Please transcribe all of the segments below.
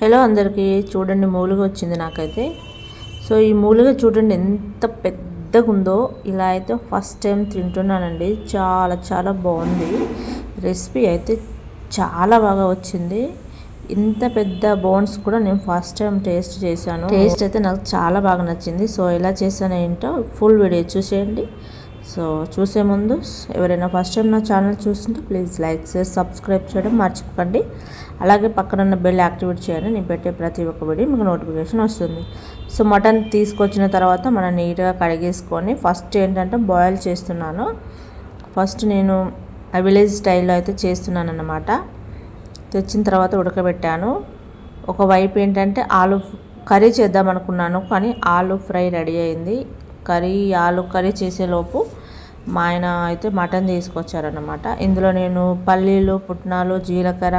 Hello అందరికీ చూడండి మూలుగ వచ్చింది నాకైతే. సో ఈ మూలుగ చూడండి ఎంత పెద్దగా ఉందో ఇలా అయితే ఫస్ట్ టైం తింటున్నానండి. చాలా చాలా బాగుంది. రెసిపీ అయితే చాలా బాగా వచ్చింది. ఇంత పెద్ద బోన్స్ కూడా నేను ఫస్ట్ టైం టేస్ట్ చేశాను. టేస్ట్ అయితే నాకు చాలా బాగా నచ్చింది. సో ఎలా చేశాను ఏంటో ఫుల్ వీడియో చూసేయండి. సో చూసే ముందు ఎవరైనా ఫస్ట్ టైం నా ఛానల్ చూస్తుంటే ప్లీజ్ లైక్ చేసి సబ్స్క్రైబ్ చేయడం మర్చిపోకండి. అలాగే పక్కన ఉన్న బెల్ యాక్టివేట్ చేయండి. నేను పెట్టే ప్రతి ఒక్క వీడియో మీకు నోటిఫికేషన్ వస్తుంది. సో మటన్ తీసుకొచ్చిన తర్వాత మనం నీట్గా కడిగేసుకొని ఫస్ట్ ఏంటంటే బాయిల్ చేస్తున్నాను. ఫస్ట్ నేను విలేజ్ స్టైల్లో అయితే చేస్తున్నాను అన్నమాట తెచ్చిన తర్వాత ఉడకబెట్టాను. ఒకవైపు ఏంటంటే ఆలు కర్రీ చేద్దాం అనుకున్నాను కానీ ఆలు ఫ్రై రెడీ అయింది. కర్రీ ఆలు కర్రీ చేసేలోపు మా ఆయన అయితే మటన్ తీసుకొచ్చారనమాట ఇందులో నేను పల్లీలు పుట్నాలు జీలకర్ర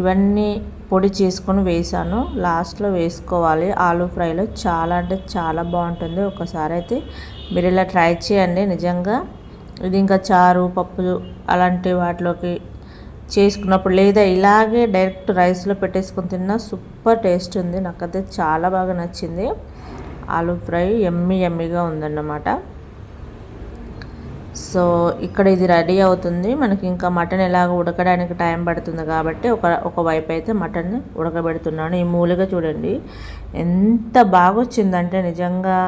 ఇవన్నీ పొడి చేసుకొని వేసాను లాస్ట్లో వేసుకోవాలి. ఆలు ఫ్రైలో చాలా అంటే చాలా బాగుంటుంది. ఒకసారి అయితే మీరు ఇలా ట్రై చేయండి. నిజంగా ఇది ఇంకా చారు పప్పు అలాంటి వాటిలోకి చేసుకున్నప్పుడు లేదా ఇలాగే డైరెక్ట్ రైస్లో పెట్టేసుకొని తిన్నా సూపర్ టేస్ట్ ఉంది. నాకైతే చాలా బాగా నచ్చింది. ఆలు ఫ్రై ఎమ్మి ఎమ్మిగా ఉందన్నమాట. సో ఇక్కడ ఇది రెడీ అవుతుంది. మనకి ఇంకా మటన్ ఎలాగ ఉడకడానికి టైం పడుతుంది కాబట్టి ఒక ఒక వైపు అయితే మటన్ ఉడకబెడుతున్నాను. ఈ మూలుగా చూడండి. ఎంత బాగా వచ్చిందంటే నిజంగా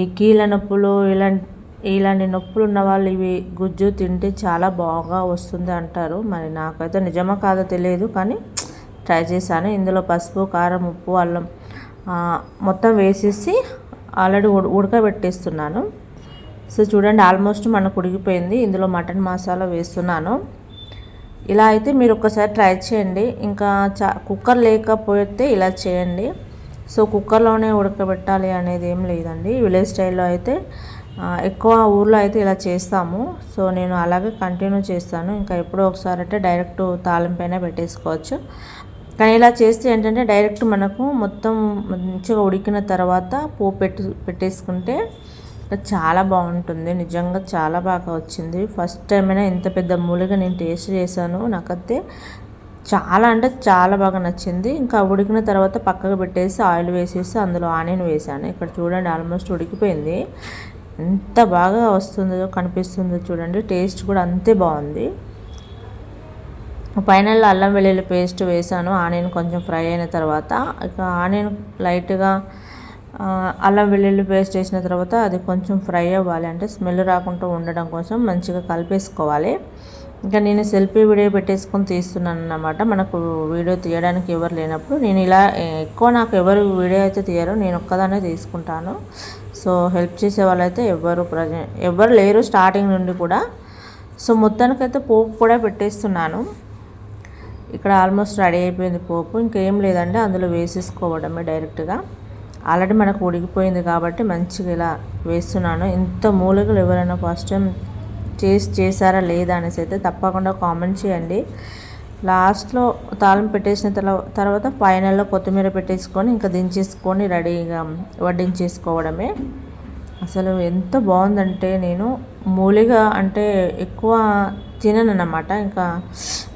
ఈ కీళ్ళ నొప్పులు ఇలాంటి ఇలాంటి నొప్పులు ఉన్న వాళ్ళు ఇవి గుజ్జు తింటే చాలా బాగా వస్తుంది అంటారు. మరి నాకైతే నిజమా కాదో తెలియదు కానీ ట్రై చేశాను. ఇందులో పసుపు కారం ఉప్పు అల్లం మొత్తం వేసేసి ఆల్రెడీ ఉడకబెట్టేస్తున్నాను. సో చూడండి ఆల్మోస్ట్ మనకు ఉడికిపోయింది. ఇందులో మటన్ మసాలా వేస్తున్నాను. ఇలా అయితే మీరు ఒక్కసారి ట్రై చేయండి. ఇంకా చా కుక్కర్ లేకపోతే ఇలా చేయండి. సో కుక్కర్లోనే ఉడకబెట్టాలి అనేది ఏం లేదండి. విలేజ్ స్టైల్లో అయితే ఎక్కువ ఊర్లో అయితే ఇలా చేస్తాము. సో నేను అలాగే కంటిన్యూ చేస్తాను. ఇంకా ఎప్పుడో ఒకసారి అంటే డైరెక్ట్ తాలింపైన పెట్టేసుకోవచ్చు. కానీ ఇలా చేస్తే ఏంటంటే డైరెక్ట్ మనకు మొత్తం మంచిగా ఉడికిన తర్వాత పో పెట్టు పెట్టేసుకుంటే చాలా బాగుంటుంది. నిజంగా చాలా బాగా వచ్చింది. ఫస్ట్ టైం అయినా ఇంత పెద్ద మూలిగా నేను టేస్ట్ చేశాను. నాకైతే చాలా అంటే చాలా బాగా నచ్చింది. ఇంకా ఉడికిన తర్వాత పక్కకు పెట్టేసి ఆయిల్ వేసేసి అందులో ఆనియన్ వేసాను ఇక్కడ చూడండి ఆల్మోస్ట్ ఉడికిపోయింది. ఎంత బాగా వస్తుందో కనిపిస్తుందో చూడండి. టేస్ట్ కూడా అంతే బాగుంది. ఫైనల్లో అల్లం వెల్లుల్లి పేస్ట్ వేసాను ఆనియన్ కొంచెం ఫ్రై అయిన తర్వాత. ఇక ఆనియన్ లైట్గా అల్లం వెల్లుల్లి పేస్ట్ వేసిన తర్వాత అది కొంచెం ఫ్రై అవ్వాలి. అంటే స్మెల్ రాకుండా ఉండడం కోసం మంచిగా కలిపేసుకోవాలి. ఇంకా నేను సెల్ఫీ వీడియో పెట్టేసుకొని తీస్తున్నాను అన్నమాట మనకు వీడియో తీయడానికి ఎవరు లేనప్పుడు నేను ఇలా ఎక్కువ నాకు ఎవరు వీడియో అయితే తీయరు నేను ఒక్కదానే తీసుకుంటాను. సో హెల్ప్ చేసే వాళ్ళైతే ఎవరు ప్రజెంట్ ఎవరు లేరు స్టార్టింగ్ నుండి కూడా. సో మొత్తానికైతే పోపు కూడా పెట్టేస్తున్నాను. ఇక్కడ ఆల్మోస్ట్ రెడీ అయిపోయింది పోపు. ఇంకేం లేదండి అందులో వేసేసుకోవడమే డైరెక్ట్గా. ఆల్రెడీ మనకు ఉడికిపోయింది కాబట్టి మంచిగా ఇలా వేస్తున్నాను. ఇంత మూలికలు ఎవరైనా ఫస్ట్ టైం చేసి చేశారా లేదా అనేసి అయితే తప్పకుండా కామెంట్ చేయండి. లాస్ట్లో తాళం పెట్టేసిన తర్వాత ఫైనల్లో కొత్తిమీర పెట్టేసుకొని ఇంకా దించేసుకొని రెడీగా వడ్డించేసుకోవడమే. అసలు ఎంత బాగుందంటే నేను మూలిగా అంటే ఎక్కువ తినను అన్నమాట ఇంకా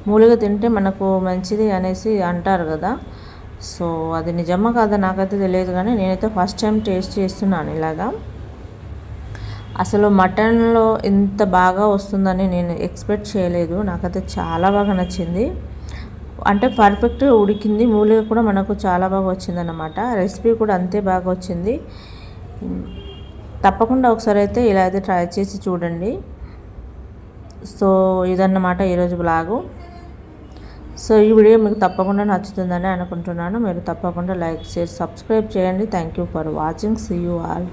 మూలిగా తింటే మనకు మంచిది అనేసి అంటారు కదా. సో అది నిజమా కాదా నాకైతే తెలియదు కానీ నేనైతే ఫస్ట్ టైం టేస్ట్ చేస్తున్నాను ఇలాగా. అసలు మటన్లో ఇంత బాగా వస్తుందని నేను ఎక్స్పెక్ట్ చేయలేదు. నాకైతే చాలా బాగా నచ్చింది. అంటే పర్ఫెక్ట్ ఉడికింది. మూలిక కూడా మనకు చాలా బాగా వచ్చిందన్నమాట. రెసిపీ కూడా అంతే బాగా వచ్చింది. తప్పకుండా ఒకసారి అయితే ఇలా అయితే ట్రై చేసి చూడండి. సో ఇదన్నమాట ఈరోజు బ్లాగు. సో ఈ వీడియో మీకు తప్పకుండా నచ్చుతుందని అనుకుంటున్నాను. మీరు తప్పకుండా లైక్ చేసి సబ్స్క్రైబ్ చేయండి. Thank you for watching see you all